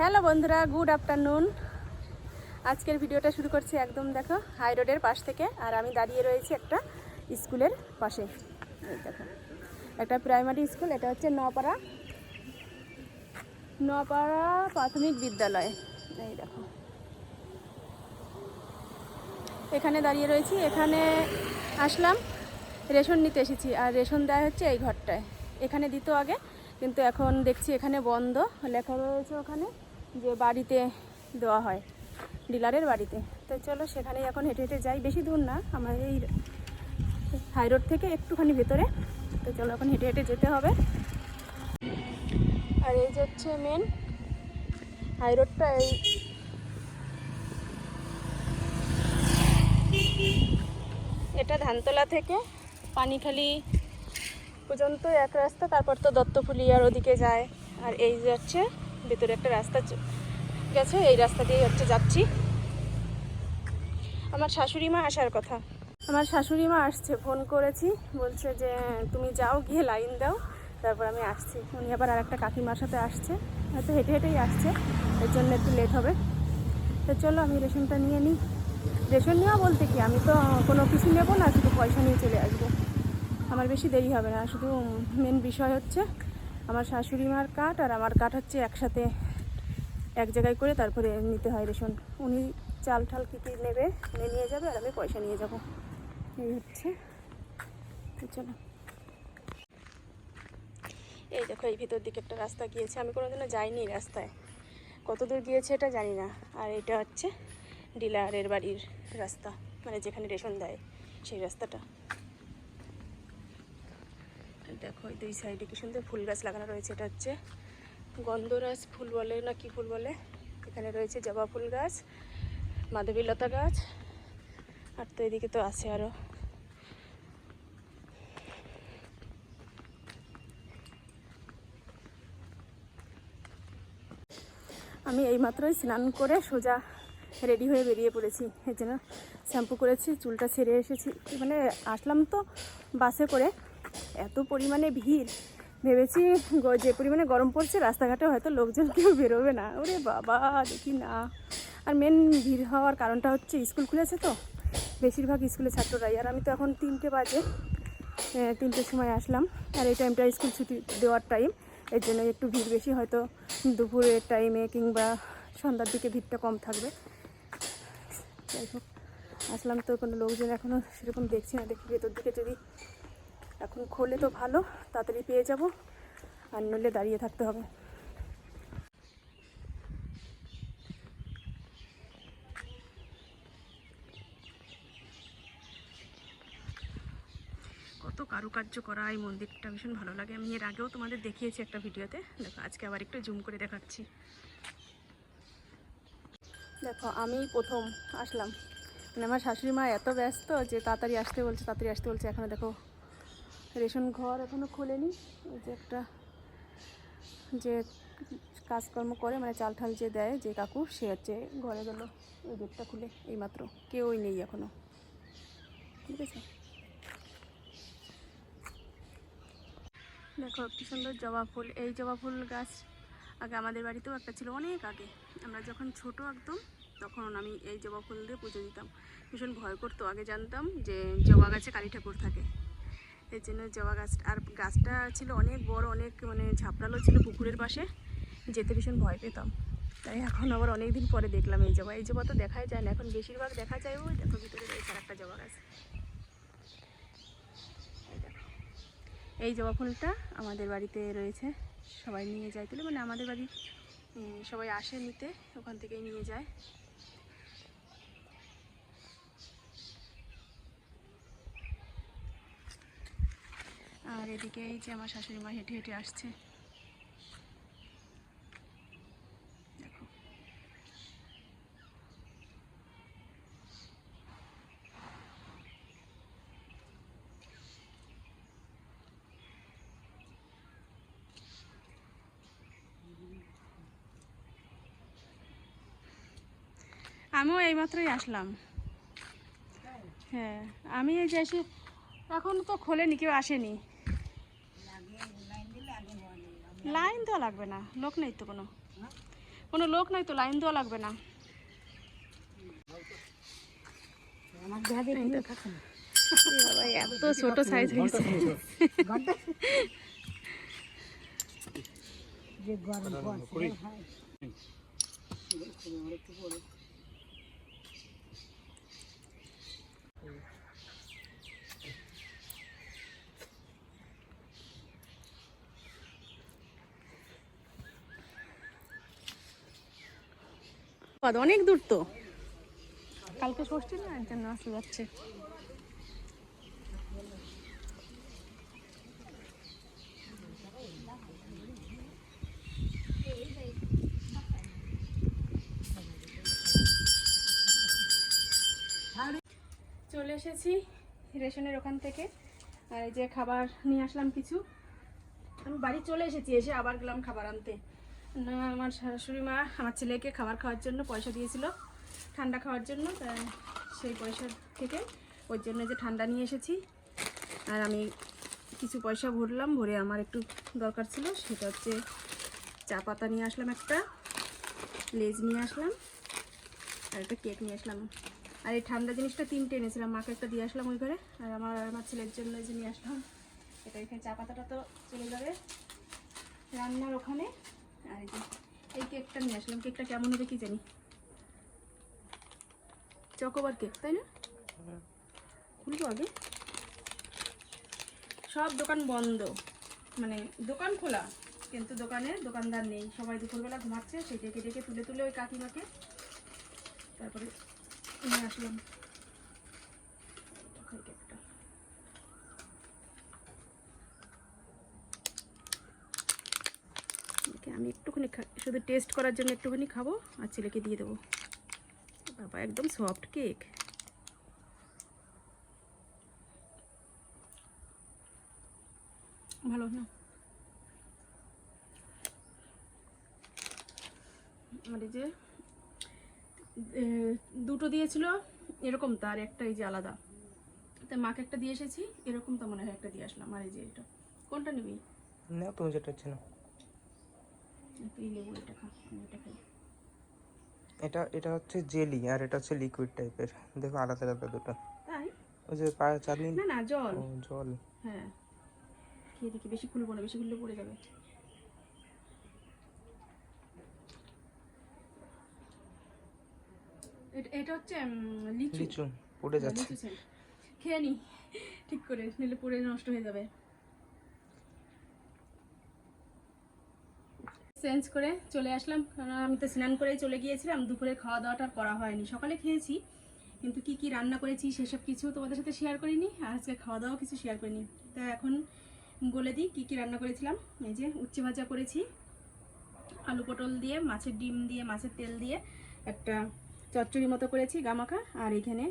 Hello বন্ধুরা, good afternoon. আজকের ভিডিওটা শুরু করছি একদম দেখো, হাই রোডের পাশ থেকে, আর আমি দাঁড়িয়ে রয়েছি একটা স্কুলের পাশে। এই দেখো, একটা প্রাইমারি স্কুল, এটা হচ্ছে নপাড়া নপাড়া প্রাথমিক বিদ্যালয়। এই দেখো। এখানে দাঁড়িয়ে রয়েছি, এখানে আসলাম, রেশন নিতে এসেছি, আর রেশন দেওয়া হচ্ছে এই ঘরটায়। এখানে দিত আগে, কিন্তু এখন দেখছি এখানে বন্ধ। লেখা রয়েছে ওখানে যে বাড়িতে দেওয়া হয়, ডিলারের বাড়িতে। তো চলো সেখানে এখন হেঁটে হেঁটে যাই, বেশি দূর না, আমার এই হাই রোড থেকে একটুখানি ভেতরে। তো চলো এখন হেঁটে হেঁটে যেতে হবে। আর এই যে হচ্ছে মেন হাই রোডটা, এই এটা ধানতলা থেকে পানিখালি পর্যন্ত এক রাস্তা, তারপর তো দত্তফুলিয়ার ওদিকে যায়। আর এই যাচ্ছে ভেতরে একটা রাস্তা গেছে, এই রাস্তা দিয়ে হচ্ছে যাচ্ছি। আমার শাশুড়ি মা আসার কথা। আমার শাশুড়ি মা আসছে, ফোন করেছি, বলছে যে তুমি যাও, গিয়ে লাইন দাও। তারপর আমি আসছি। উনি আবার আর একটা কাকিমার সাথে আসছে। হয়তো হেঁটে হেঁটেই আসছে, এর জন্য একটু লেট হবে। তো চলো, আমি রেশনটা নিয়ে নিই। রেশন নেওয়া বলতে কি, আমি তো কোনো কিছু নেব না, শুধু পয়সা নিয়ে চলে আসব। আমার বেশি দেরি হবে না, শুধু মেন বিষয় হচ্ছে আমার শাশুড়ি মার কাঠ আর আমার কাঠ হচ্ছে একসাথে এক জায়গায় করে তারপরে নিতে হয় রেশন। উনি চাল ঠাল কী কী নেবে উনি নিয়ে যাবে আর আমি পয়সা নিয়ে যাব। এই হচ্ছে। চলো। এই দেখো, এই ভিতর দিকে একটা রাস্তা গিয়েছে। আমি কোনোদিনও যাইনি রাস্তায়। কত দূর গিয়েছে এটা জানি না। আর এটা হচ্ছে ডিলারের বাড়ির রাস্তা মানে যেখানে রেশন দেয় সেই রাস্তাটা। দেখো, এই দুই সাইডে কি সুন্দর ফুল গাছ লাগানো রয়েছে। এটা হচ্ছে গন্ধরাজ ফুল বলে না কি ফুল বলে? এখানে রয়েছে জবা ফুল গাছ মাধবীলতা গাছ, আর তো এদিকে তো আছে আরও আমি এইমাত্রই স্নান করে সোজা রেডি হয়ে বেরিয়ে পড়েছি। এর জন্য শ্যাম্পু করেছি, চুলটা ছেড়ে এসেছি। মানে আসলাম তো বাসে করে। এত পরিমাণে ভিড়, ভেবেছি যে পরিমাণে গরম পড়ছে, রাস্তাঘাটে হয়তো লোকজন কেউ বেরোবে না। ওরে বাবা, দেখি না। আর মেন ভিড় হওয়ার কারণটা হচ্ছে স্কুল খুলেছে তো। বেশিরভাগ স্কুলের ছাত্ররাই। আর আমি তো এখন তিনটে বাজে তিনটের সময় আসলাম। আর এই টাইমটা স্কুল ছুটি দেওয়ার টাইম এর জন্য একটু ভিড় বেশি, হয়তো দুপুরের টাইমে কিংবা সন্ধ্যার দিকে ভিড়টা কম থাকবে। যাই হোক, আসলাম তো কোনো লোকজন এখনও সেরকম দেখছি না। দেখি ভেতর দিকে যদি এখন খোলে তো ভালো তাড়াতাড়ি পেয়ে যাব। আর নইলে দাঁড়িয়ে থাকতে হবে। কত কারুকার্য করা এই মন্দিরটা ভীষণ ভালো লাগে। আমি এর আগেও তোমাদের দেখিয়েছি একটা ভিডিওতে। দেখো আজকে আবার একটু জুম করে দেখাচ্ছি। দেখো আমি প্রথম আসলাম। মানে আমার শাশুড়ি মা এত ব্যস্ত যে তাড়াতাড়ি আসতে বলছে তাড়াতাড়ি আসতে বলছে। এখনও দেখো রেশন ঘর এখনও খোলেনি। যে একটা যে কাজকর্ম করে মানে চাল ঠাল যে দেয়, যে কাকু, সে হচ্ছে ঘরে গেলো। ওই গেটটা খুলে এইমাত্র। কেউই নেই এখনও ঠিক আছে? দেখো, কি সুন্দর জবা ফুল। এই জবা ফুল গাছ আগে আমাদের বাড়িতেও একটা ছিল, অনেক আগে। আমরা যখন ছোট একদম, তখন আমি এই জবা ফুল দিয়ে পুজো দিতাম। ভীষণ ভয় করতো। আগে জানতাম যে জবা গাছে কালী ঠাকুর থাকে। এই জন্য জবা গাছ, আর গাছটা ছিল অনেক বড়, অনেক মানে ঝাপড়ালো ছিল পুকুরের পাশে। যেতে ভীষণ ভয় পেতাম। তাই এখন আবার অনেক দিন পরে দেখলাম এই জবা। এই জবা তো দেখাই যায় না, এখন বেশিরভাগ দেখা যায় ওই দেখো ভিতরে আর একটা জবা গাছ। এই জবা ফুলটা আমাদের বাড়িতে রয়েছে। সবাই নিয়ে যায়। তুলে মানে আমাদের বাড়ি সবাই আসে নিতে, ওখান থেকেই নিয়ে যায়। আর এদিকে এই যে আমার শাশুড়ি মা হেঁটে হেঁটে আসছে। দেখো। আমিও এইমাত্রই আসলাম। হ্যাঁ আমি এই যে এখন তো খোলেনি, কেউ আসেনি। লাইন তো লাগবে না, লোক নেই তো কোনো। কোনো লোক নাই তো লাইন দেওয়া লাগবে না। এত ছোট সাইজ হয়েছে যে গরম। অনেক দূর তো। কালকে ষষ্ঠী না? এর জন্য আসতে যাচ্ছে। চলে এসেছি রেশনের ওখান থেকে। আর এই যে খাবার নিয়ে আসলাম কিছু। আমি বাড়ি চলে এসেছি, এসে আবার গেলাম খাবার আনতে। আমার শাশুড়ি মা আমার ছেলেকে খাবার খাওয়ার জন্য পয়সা দিয়েছিল, ঠান্ডা খাওয়ার জন্য সেই পয়সা থেকে ওর জন্য যে ঠান্ডা নিয়ে এসেছি। আর আমি কিছু পয়সা ভরলাম, ভরে আমার একটু দরকার ছিল, সেটা হচ্ছে চা পাতা নিয়ে আসলাম একটা, লেজ নিয়ে আসলাম, আর একটা কেক নিয়ে আসলাম। আর এই ঠান্ডা জিনিসটা তিনটে এনেছিলাম, মাকে একটা দিয়ে আসলাম ওই ঘরে, আর আমার আমার ছেলের জন্য যে নিয়ে আসলাম, এটা এখানে চা পাতাটা তো চলে যাবে। রান্নার ওখানে আর এই এই কেকটা নিয়ে আসলাম। কেকটা কেমন হবে কি জানি? চকোবার কেক, তাই না? খুলবো আগে। সব দোকান বন্ধ। মানে দোকান খোলা, কিন্তু দোকানে দোকানদার নেই। সবাই দুপুরবেলা ঘুমাচ্ছে সেই ডেকে ডেকে তুলে তুলে ওই কাকিমাকে তারপরে নিয়ে আসলাম। কেকটা। আমি একটুখানি শুধু টেস্ট করার জন্য একটুখানি খাব আর ছেলেকে দিয়ে দেবো। বাবা, একদম সফট কেক ভালো না? আর এই যে দুটো দিয়েছিল, এরকম তার, একটা এই যে আলাদা। তাই মাকে একটা দিয়ে এসেছি, এরকম তো মনে হয় একটা দিয়ে আসলাম। আর এই যে এটা, কোনটা নিবি? না, তুমি যেটা হচ্ছে না লেবু এটা খা এটা খাই। এটা এটা হচ্ছে জেলি আর এটা হচ্ছে লিকুইড টাইপের দেখো আলাদা আলাদা দুটো। তাই? ওই যে পা- চাটনি না না জল। ও, জল। হ্যাঁ। খেয়ে দেখি বেশি খুলবো না বেশি খুললে পড়ে যাবে। এটা- এটা হচ্ছে লিচু। লিচু পড়ে যাচ্ছে। লিচু scent। খেয়ে নি ঠিক করে নিলে পড়ে নষ্ট হয়ে যাবে। চেঞ্জ করে চলে আসলাম। কারণ আমি তো স্নান করেই চলে গিয়েছিলাম, দুপুরে খাওয়া দাওয়াটা করা হয়নি। সকালে খেয়েছি, কিন্তু কি কি রান্না করেছি সেসব কিছু তোমাদের সাথে শেয়ার করিনি, আর আজকে খাওয়া দাওয়া কিছু শেয়ার করিনি। তা এখন বলে দিই কি কি রান্না করেছিলাম। এই যে উচ্ছে ভাজা করেছি, আলু পটল দিয়ে, মাছের ডিম দিয়ে, মাছের তেল দিয়ে একটা চচ্চড়ি মতো করেছি গামাখা, আর এখানে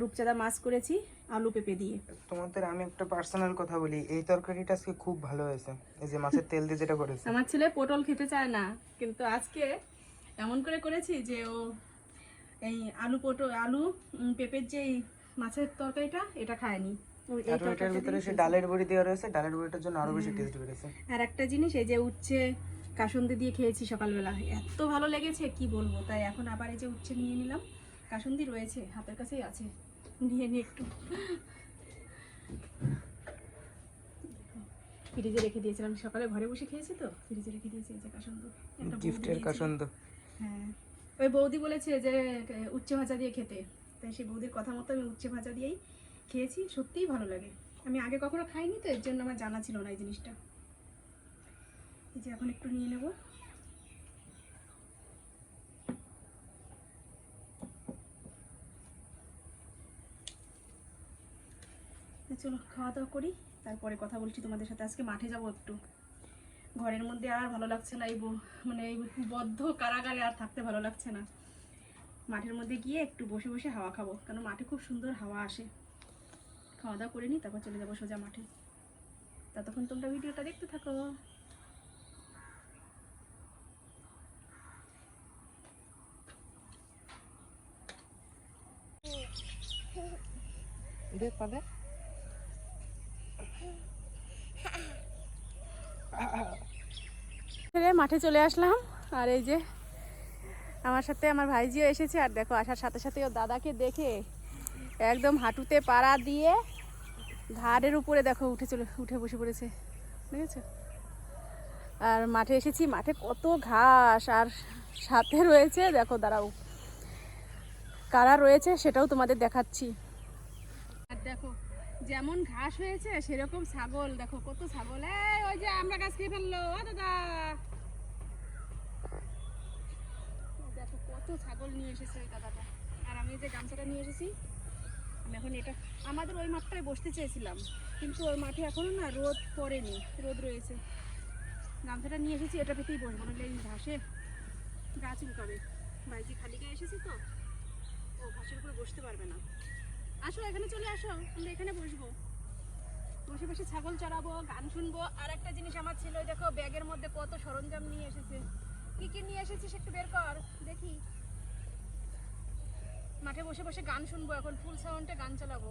রূপচাঁদা মাছ করেছি আলু পেঁপে দিয়ে। তোমাদের আমি একটা পার্সোনাল কথা বলি এই তরকারিটা আজকে খুব ভালো হয়েছে। এই যে মাছের তেল দিয়ে যেটা করেছে। আমার ছেলে পটল খেতে চায় না কিন্তু আজকে এমন করে করেছি যে ও এই আলু পটল আলু পেঁপের যে এই মাছের তরকারিটা এটা খায়নি। এটার ভিতরে সে ডালের বড়ি দেওয়া রয়েছে ডালের বড়িটার জন্য আরও বেশি টেস্ট বেড়েছে। আর একটা জিনিস এই যে উচ্ছে কাসন্দি দিয়ে খেয়েছি সকালবেলা এত ভালো লেগেছে কি বলব? তাই এখন আবার এই যে উচ্ছে নিয়ে নিলাম। কাসন্দি রয়েছে হাতের কাছেই আছে। নিয়ে নিয়ে একটু। ফ্রিজে রেখে দিয়েছিলাম সকালে ঘরে বসে খেয়েছি তো ফ্রিজে রেখে দিয়েছি এই যে কাসন্দ। গিফটের। কাসন্দ। হ্যাঁ। ওই বৌদি বলেছে যে উচ্ছে ভাজা দিয়ে খেতে। তাই সেই বৌদির কথা মতো আমি উচ্ছে ভাজা দিয়েই খেয়েছি সত্যিই ভালো লাগে। আমি আগে কখনো খাইনি তো এর জন্য আমার জানা ছিল না এই জিনিসটা। এই যে এখন একটু নিয়ে নেব। চলো, খাওয়া দাওয়া করি। তারপরে কথা বলছি তোমাদের সাথে। আজকে মাঠে যাব একটু। ঘরের মধ্যে আর ভালো লাগছে না, এই মানে এই বদ্ধ কারাগারে আর থাকতে ভালো লাগছে না। মাঠের মধ্যে গিয়ে একটু বসে বসে হাওয়া খাব কারণ মাঠে খুব সুন্দর হাওয়া আসে। খাওয়া দাওয়া করে নিই, তারপর চলে যাব সোজা মাঠে। ততক্ষণ তোমরা ভিডিওটা দেখতে থাকো। দে পালে মাঠে চলে আসলাম। আর এই যে আমার সাথে আমার ভাইজিও এসেছে। আর দেখো, আসার সাথে সাথে ও দাদাকে দেখে একদম হাঁটুতে পাড়া দিয়ে ঘাড়ের উপরে দেখো উঠে চলে, উঠে বসে পড়েছে। দেখেছ? আর মাঠে এসেছি। মাঠে কত ঘাস। আর সাথে রয়েছে, দেখো, দাঁড়াও। কারা রয়েছে সেটাও তোমাদের দেখাচ্ছি। যেমন ঘাস হয়েছে, সেরকম ছাগল। দেখো কত ছাগল। ওই যে আমরা গাছ খেয়ে ফেলল। ও দাদা। দেখো কত ছাগল নিয়ে এসেছে ওই আর আমি যে গামছাটা নিয়ে এসেছি, আমি এখন এটা, আমাদের ওই মাঠটায় বসতে চেয়েছিলাম। কিন্তু ওই মাঠে না রোদ পড়েনি, রোদ রয়েছে। গামছাটা নিয়ে এসেছি, এটা খালি তো, ও ঘাসের উপরে বসতে পারবে না। আসো, এখানে চলে আসো। আমরা এখানে বসবো। বসে বসে ছাগল চড়াবো, গান শুনব। আর একটা জিনিস আমার ছিল দেখো, ব্যাগের মধ্যে কত সরঞ্জাম নিয়ে এসেছে। কি কি নিয়ে এসেছিস একটু বের কর, দেখি। মাঠে বসে বসে গান শুনব এখন ফুল সাউন্ডে গান চালাবো।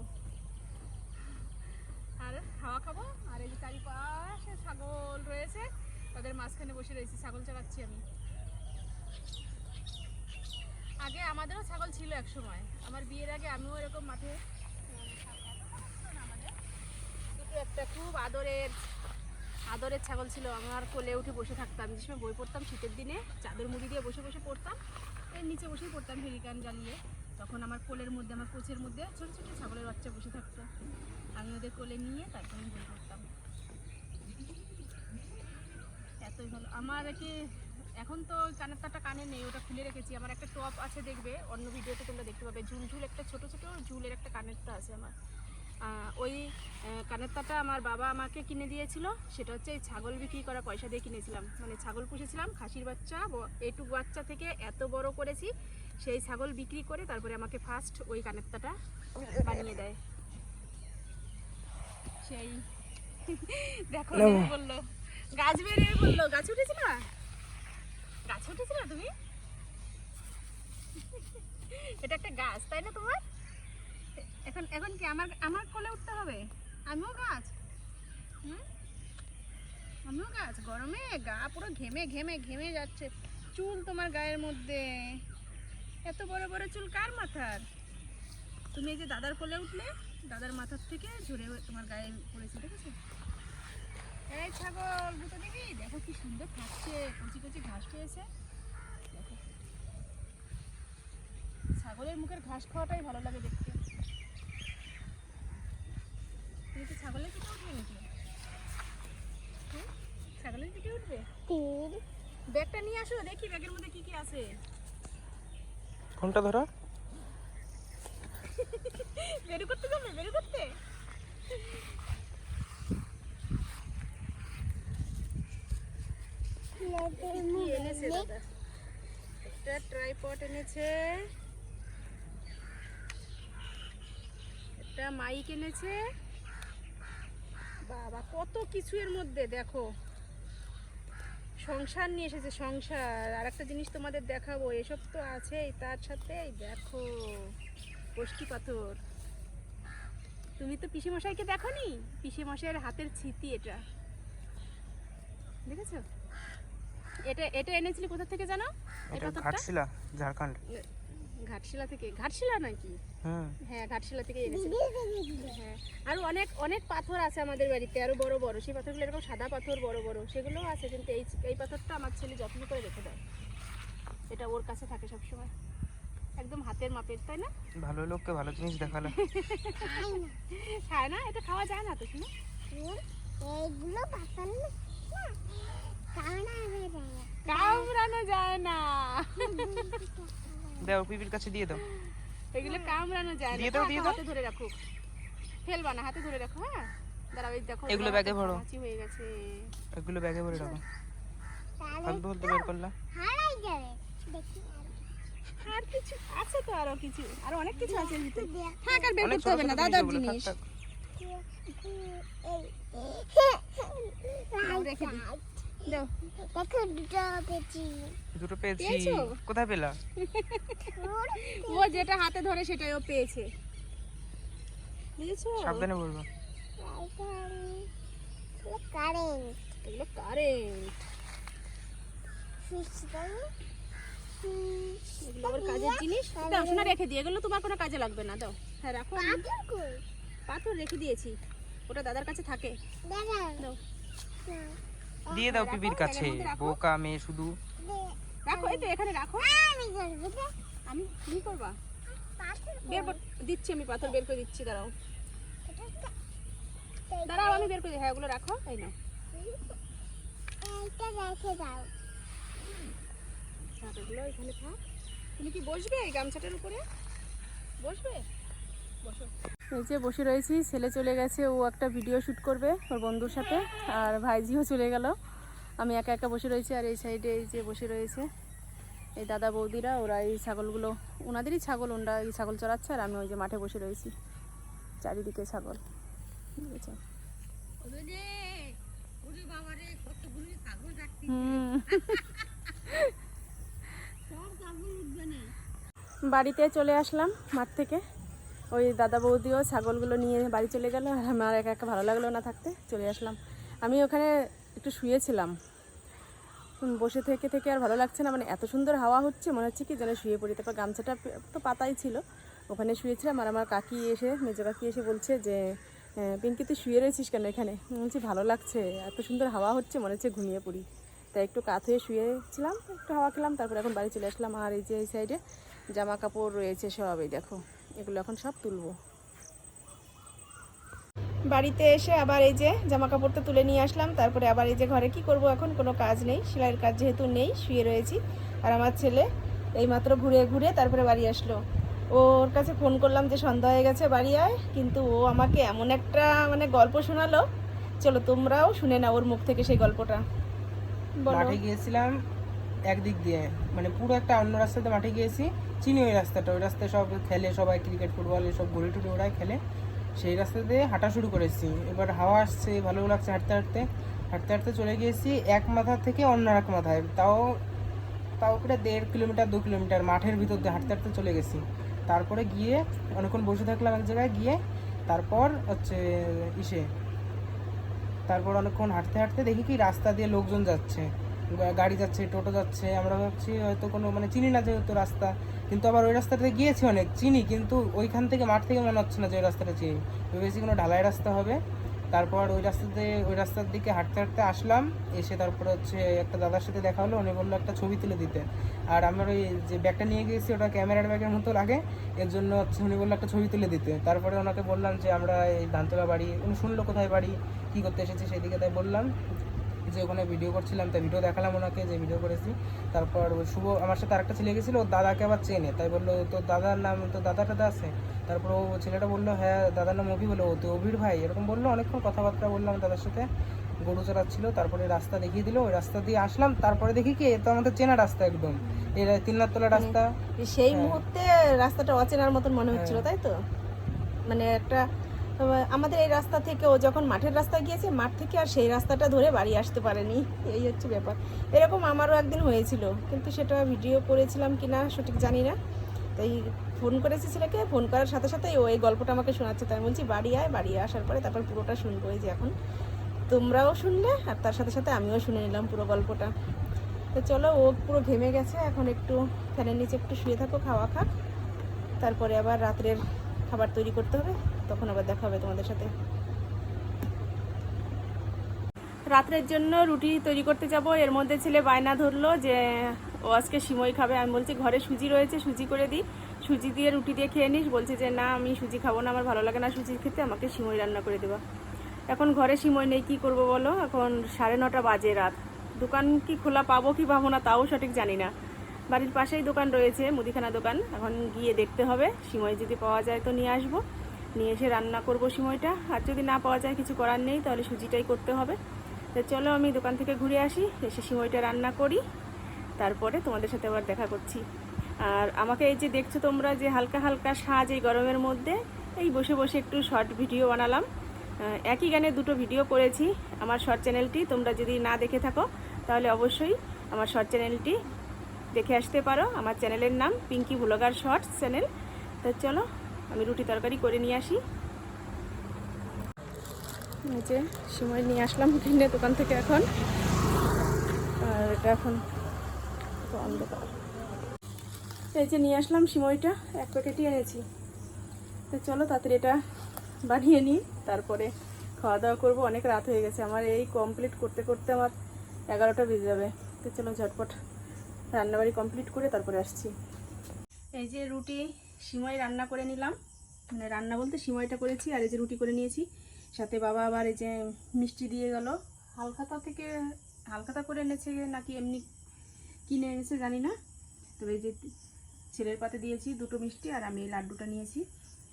আর হাওয়া খাব, আর এই যে চারিপাশে ছাগল রয়েছে, তাদের মাঝখানে বসে রয়েছি, ছাগল চালাচ্ছি আমি। আগে আমাদেরও ছাগল ছিল এক সময়। আমার বিয়ের আগে আমিও এরকম মাঠে। দুটো একটা খুব আদরের আদরের ছাগল ছিল। আমার কোলে উঠে বসে থাকতাম। যে সময় বই পড়তাম শীতের দিনে, চাদর মুড়ি দিয়ে বসে বসে পড়তাম। এর নিচে বসেই পড়তাম হেলিকান জ্বালিয়ে। তখন আমার কোলের মধ্যে, আমার কোচের মধ্যে ছোটো ছোটো ছাগলের বাচ্চা বসে থাকতো। আমি ওদের কোলে নিয়ে তারপরে আমি বই পড়তাম। এতই ভালো। আমার কি এখন তো কানের তারটা কানে নেই ওটা খুলে রেখেছি। আমার একটা টপ আছে দেখবে অন্য ভিডিওতে তোমরা দেখতে পাবে। ঝুল ঝুল একটা ছোট ছোট ঝুলের একটা কানেরটা আছে আমার। ওই কানের তারটা আমার বাবা আমাকে কিনে দিয়েছিল। সেটা হচ্ছে এই ছাগল বিক্রি করা পয়সা দিয়ে কিনেছিলাম। মানে ছাগল পুষেছিলাম খাসির বাচ্চা এইটুক বাচ্চা থেকে এত বড় করেছি সেই ছাগল বিক্রি করে তারপরে আমাকে ফার্স্ট ওই কানের তারটা বানিয়ে দেয়। সেই দেখো বলল গাছ বেরিয়ে বলল গাছ উঠেছিল গাছ উঠেছিল তুমি? এটা একটা গাছ, তাই না তোমার? এখন এখন কি আমার আমার কোলে উঠতে হবে? আমিও গাছ। হুম? আমিও গাছ, গরমে গা পুরো ঘেমে ঘেমে ঘেমে যাচ্ছে। চুল তোমার গায়ের মধ্যে। এত বড় বড় চুল কার মাথার? তুমি এই যে দাদার কোলে উঠলে, দাদার মাথার থেকে ঝরে তোমার গায়ে পড়েছে, দেখেছ? এই ছাগল দুটো দেখি দেখো কি সুন্দর খাচ্ছে কচি কচি ঘাস পেয়েছে দেখো। ছাগলের মুখের ঘাস খাওয়াটাই ভালো লাগে দেখতে। তুমি কি ছাগলের পিঠে উঠবে নাকি? হুম? ছাগলের পিঠে উঠবে? ব্যাগটা নিয়ে আসো দেখি ব্যাগের মধ্যে কি কি আছে। কোনটা ধরো? বেরু করতে যাবে বেরু করতে। বাবা কত কিছু এর মধ্যে দেখো সংসার নিয়ে এসেছে সংসার আর একটা জিনিস তোমাদের দেখাবো এসব তো আছেই তার সাথে দেখো কষ্টি পাথর তুমি তো পিসে মশাইকে দেখো নি পিসে মশাইয়ের হাতের ছিতি এটা। দেখেছ? এটা এটা এনেছিলি কোথা থেকে জানো? এটা ঘাটশিলা ঝাড়খণ্ড। ঘাটশিলা থেকে ঘাটশিলা নাকি? হ্যাঁ ঘাটশিলা থেকে এনেছি। হ্যাঁ আরও অনেক অনেক পাথর আছে আমাদের বাড়িতে আরও বড় বড়। সেই পাথরগুলো এরকম সাদা পাথর বড় বড় সেগুলোও আছে কিন্তু এই এই পাথরটা আমার ছেলে যত্ন করে রেখে দেয়। এটা ওর কাছে থাকে সবসময়। একদম হাতের মাপের তাই না? ভালো লোককে ভালো জিনিস দেখালে। খায় না? এটা খাওয়া যায় না তো শুনো। এগুলো পাতানো কামড়াবে না। কামড়ানো যায় না। দাও পিপির কাছে দিয়ে দাও। এগুলো কামড়ানো যায় না। দিয়ে দাও, দিয়ে দাও। হাতে ধরে রাখো ফেলবা না হাতে ধরে রাখো হ্যাঁ? দাঁড়াও এই দেখো এগুলো ব্যাগে হাতে ভরো। কাঁচি হয়ে গেছে। এগুলো ব্যাগে ভরে রাখো। তাহলে ফালতু ফালতু বের করলা। হারাই যাবে দেখি আর কিছু আছে তো আরও কিছু আরও অনেক কিছু আছে এর ভিতরে। দেখ। থাক আর বের করতে হবে না দাদার জিনিস। রেখে দিই। দাও। দেখো দুটো পেয়েছি। দুটো পেয়েছি? কোথায় পেলা? ও যেটা হাতে ধরে সেটাই ও পেয়েছে। বুঝেছ সাবধানে বলব। কারেন্ট এগুলো কারেন্ট কাজের জিনিস? দাও শোনা রেখে দিয়ে এগুলো তোমার কোনো কাজে লাগবে না দাও। হ্যাঁ রাখো পাথর রেখে দিয়েছি। ওটা দাদার কাছে থাকে। দাদা দাও। দিয়ে দাও পিপির কাছে। বোকা মেয়ে শুধু। রাখো এই তো এখানে রাখো। আমি করব আমি কি করবা? বের কর- দিচ্ছি আমি পাথর বের করে দিচ্ছি দাঁড়াও। দাঁড়াও আমি বের করে দিই হ্যাঁ ওগুলো রাখো এই নাও। এইটা রেখে দাও। এগুলো এখানে থাক। তুমি কি বসবে এই গামছাটার উপরে? বসবে? বসো। এই যে বসে রয়েছি, ছেলে চলে গেছে, ও একটা ভিডিও শ্যুট করবে ওর বন্ধুর সাথে, আর ভাইজিও চলে গেল। আমি একা একা বসে রয়েছি, আর এই সাইডে এই যে বসে রয়েছে, এই দাদা বৌদিরা, ওরা এই ছাগলগুলো, ওনাদেরই ছাগল, ওনারা এই ছাগল চড়াচ্ছে, আর আমি ওই যে মাঠে বসে রয়েছি, চারিদিকে ছাগল। বাড়িতে চলে আসলাম মাঠ থেকে। ওই দাদা বৌদিও ছাগলগুলো নিয়ে বাড়ি চলে গেল আর আমার একা একা ভালো লাগল না থাকতে চলে আসলাম। আমি ওখানে একটু শুয়েছিলাম। বসে থেকে থেকে আর ভালো লাগছে না মানে এত সুন্দর হাওয়া হচ্ছে মনে হচ্ছে কি যেন শুয়ে পড়ি। তারপর গামছাটা তো পাতাই ছিল। ওখানে শুয়েছিলাম আর আমার কাকি এসে মেজো কাকি এসে বলছে যে "হ্যাঁ, পিঙ্কি তুই শুয়ে রয়েছিস কেন এখানে? বলছি ভালো লাগছে এত সুন্দর হাওয়া হচ্ছে মনে হচ্ছে ঘুমিয়ে পড়ি। তাই একটু কাত হয়ে শুয়েছিলাম একটু হাওয়া খেলাম তারপর এখন বাড়ি চলে আসলাম। আর এই যে এই সাইডে জামা কাপড় রয়েছে সব এই দেখো। এগুলো এখন সব তুলবো। বাড়িতে এসে আবার এই যে জামা কাপড়টা তুলে নিয়ে আসলাম তারপরে আবার এই যে ঘরে কি করব এখন কোনো কাজ নেই সেলাইয়ের কাজ যেহেতু নেই শুয়ে রয়েছি। আর আমার ছেলে এইমাত্র ঘুরে ঘুরে তারপরে বাড়ি আসলো। ওর কাছে ফোন করলাম যে সন্ধ্যা হয়ে গেছে বাড়ি আয় কিন্তু ও আমাকে এমন একটা মানে গল্প শোনালো চলো তোমরাও শুনে নাও ওর মুখ থেকে সেই গল্পটা। বলো। মাঠে গিয়েছিলাম একদিক দিয়ে মানে পুরো একটা অন্য রাস্তাতে মাঠে গিয়েছি চিনি ওই রাস্তাটা, ওই রাস্তায় সব খেলে, সবাই ক্রিকেট ফুটবল সব ঘুরে টুরে ওরাই খেলে। সেই রাস্তা দিয়ে হাঁটা শুরু করেছি। এবার হাওয়া আসছে, ভালো লাগছে হাঁটতে হাঁটতে। হাঁটতে হাঁটতে চলে গিয়েছি এক মাথা থেকে অন্য এক মাথায়। তাও তাও প্রায় দেড় কিলোমিটার, দু কিলোমিটার মাঠের ভিতর দিয়ে হাঁটতে হাঁটতে চলে গেছি। তারপরে গিয়ে অনেকক্ষণ বসে থাকলাম এক জায়গায় গিয়ে, তারপর হচ্ছে ইসে। তারপর অনেকক্ষণ হাঁটতে হাঁটতে দেখি কি রাস্তা দিয়ে লোকজন যাচ্ছে। গাড়ি যাচ্ছে, টোটো যাচ্ছে। আমরা ভাবছি হয়তো কোনো মানে চিনি না যেহেতু রাস্তা। কিন্তু আবার ওই রাস্তাটাতে গিয়েছি অনেক, চিনি, কিন্তু ওইখান থেকে মাঠ থেকে মনে হচ্ছে না যে ওই রাস্তাটা চিনি। ভেবেছি কোনো ঢালাই রাস্তা হবে। তারপর ওই রাস্তাতে, ওই রাস্তার দিকে হাঁটতে হাঁটতে আসলাম, এসে তারপরে হচ্ছে একটা দাদার সাথে দেখা হলো, উনি বলল একটা ছবি তুলে দিতে। আর আমার ওই যে ব্যাগটা নিয়ে গিয়েছি, ওটা ক্যামেরার ব্যাগের মতো লাগে, এর জন্য হচ্ছে উনি বলল একটা ছবি তুলে দিতে। তারপরে ওনাকে বললাম যে আমরা এই ধানতলা বাড়ি, উনি শুনলো কোথায় বাড়ি, কী করতে এসেছি সেদিকে তাই বললাম। যে ওখানে ভিডিও করছিলাম তাই ভিডিও দেখালাম ওনাকে যে ভিডিও করেছি। তারপর শুভ আমার সাথে আরেকটা ছেলে গেছিল ওর দাদাকে আবার চেনে। তাই বলল তোর দাদার নাম তো দাদা টাদা আছে। তারপর ও ছেলেটা বলল হ্যাঁ দাদার নাম অভি বলো ও তো অভির ভাই। এরকম বলল অনেকক্ষণ কথাবার্তা বললাম দাদার সাথে। গরু চড়াচ্ছিল তারপরে রাস্তা দেখিয়ে দিল। ওই রাস্তা দিয়ে আসলাম তারপরে দেখি কি এ তো আমাদের চেনা রাস্তা একদম। এই তিননাথতলা রাস্তা। সেই হ্যাঁ। মুহূর্তে রাস্তাটা অচেনার মতন মনে হচ্ছিল তাই তো? মানে একটা আমাদের এই রাস্তা থেকে ও যখন মাঠের রাস্তায় গিয়েছে, মাঠ থেকে আর সেই রাস্তাটা ধরে বাড়ি আসতে পারেনি। এই হচ্ছে ব্যাপার। এরকম আমারও একদিন হয়েছিল, কিন্তু সেটা ভিডিও করেছিলাম কিনা সঠিক জানি না। তাই ফোন করেছি ছেলেকে, ফোন করার সাথে সাথে ও এই গল্পটা আমাকে শোনাচ্ছে। তাই বলছি, বাড়ি আয়। বাড়ি আসার পরে তারপর পুরোটা শুনব এই যে এখন। তোমরাও শুনলে, আর তার সাথে সাথে আমিও শুনে নিলাম পুরো গল্পটা। তো চলো, ও পুরো ঘেমে গেছে। এখন একটু ফ্যানের নিচে একটু শুয়ে থাকো, খাওয়া খাক। তারপরে আবার রাত্রের খাবার তৈরি করতে হবে। তখন আবার দেখা হবে তোমাদের সাথে। রাত্রের জন্য রুটি তৈরি করতে যাব। এর মধ্যে ছেলে বায়না ধরলো যে, ও আজকে সিমই খাবে। আমি বলছি, ঘরে সুজি রয়েছে, সুজি করে দিই। সুজি দিয়ে রুটি দিয়ে খেয়ে নিস। বলছে যে, না, আমি সুজি খাব না, আমার ভালো লাগে না সুজি খেতে, আমাকে সিমই রান্না করে দেবা। এখন ঘরে সিমই নেই, কি করব বলো? এখন সাড়ে নটা বাজে রাত। দোকান কি খোলা পাবো কি পাবো না, তাও সঠিক জানি না। বাড়ির পাশেই দোকান রয়েছে, মুদিখানা দোকান। এখন গিয়ে দেখতে হবে, সিমই যদি পাওয়া যায় তো নিয়ে আসব। নিয়ে এসে রান্না করব সিমইটা। আর যদি না পাওয়া যায়, কিছু করার নেই, তাহলে সুজিটাই করতে হবে। তো চলো আমি দোকান থেকে ঘুরে আসি, এসে সিমইটা রান্না করি। তারপরে তোমাদের সাথে আবার দেখা করছি। আর আমাকে এই যে দেখছ তোমরা যে হালকা হালকা সাজ এই গরমের মধ্যে, এই বসে বসে একটু শর্ট ভিডিও বানালাম। একই গানে দুটো ভিডিও করেছি আমার শর্ট চ্যানেলটি। তোমরা যদি না দেখে থাকো, তাহলে অবশ্যই আমার শর্ট চ্যানেলটি দেখে আসতে পারো। আমার চ্যানেলের নাম পিঙ্কি ভ্লগার শর্টস চ্যানেল। তো চলো আমি রুটি তরকারি করে নিয়ে আসি। যে সময় নিয়ে আসলাম কিনে দোকান থেকে এখন। আর এটা এখন অন্ধকার। এই যে নিয়ে আসলাম সিমইটা এক প্যাকেটই এনেছি। তো চলো তাড়াতাড়ি এটা বানিয়ে নিই, তারপরে খাওয়া দাওয়া করব। অনেক রাত হয়ে গেছে, আমার এই কমপ্লিট করতে করতে আমার এগারোটা বেজে যাবে। তো চলো ঝটপট রান্নাবাড়ি কমপ্লিট করে তারপরে আসছি। এই যে রুটি সিমই রান্না করে নিলাম। মানে রান্না বলতে সিমইটা করেছি আর এই যে রুটি করে নিয়েছি। সাথে বাবা আবার এই যে মিষ্টি দিয়ে গেল। হালখাতা থেকে হালখাতা করে এনেছে নাকি এমনি কিনে এনেছে জানি না। তবে এই যে ছেলের পাতে দিয়েছি দুটো মিষ্টি আর আমি এই লাড্ডুটা নিয়েছি।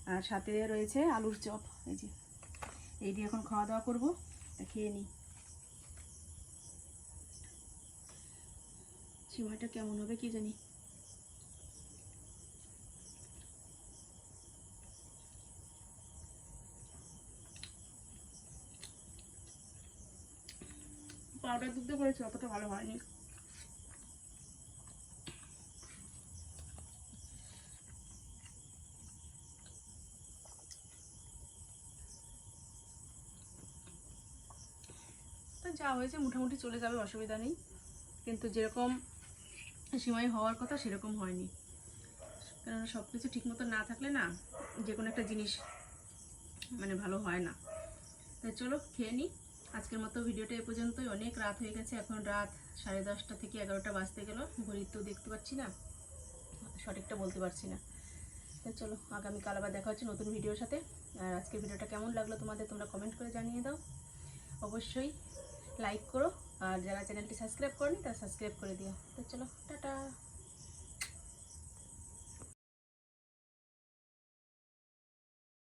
আর সাথে রয়েছে আলুর চপ। এই যে এই দিয়ে এখন খাওয়া দাওয়া করব। তা খেয়ে নিই। সিমাইটা কেমন হবে কি জানি। পাউডার দুধ করেছি, অতটা ভালো হয়নি। যা হয়েছে, মোটামুটি চলে যাবে, অসুবিধা নেই। কিন্তু যেরকম সীমায় হওয়ার কথা, সেরকম হয়নি। কেননা সব কিছু ঠিকমতো না থাকলে না যে কোনো একটা জিনিস মানে ভালো হয় না। তাই চলো, খেয়ে নিই আজকের মতো ভিডিওটা এ পর্যন্তই। অনেক রাত হয়ে গেছে, এখন রাত সাড়ে দশটা থেকে এগারোটা বাজতে গেল। ঘড়ির তো দেখতে পাচ্ছি না, সঠিকটা বলতে পারছি না। চলো, আগামীকাল আবার দেখা হচ্ছে নতুন ভিডিওর সাথে। আর আজকের ভিডিওটা কেমন লাগল তোমাদের, তোমরা কমেন্ট করে জানিয়ে দাও। অবশ্যই লাইক করো, আর যারা চ্যানেলটি সাবস্ক্রাইব করনি, তারা সাবস্ক্রাইব করে দিও। তো চলো, টাটা।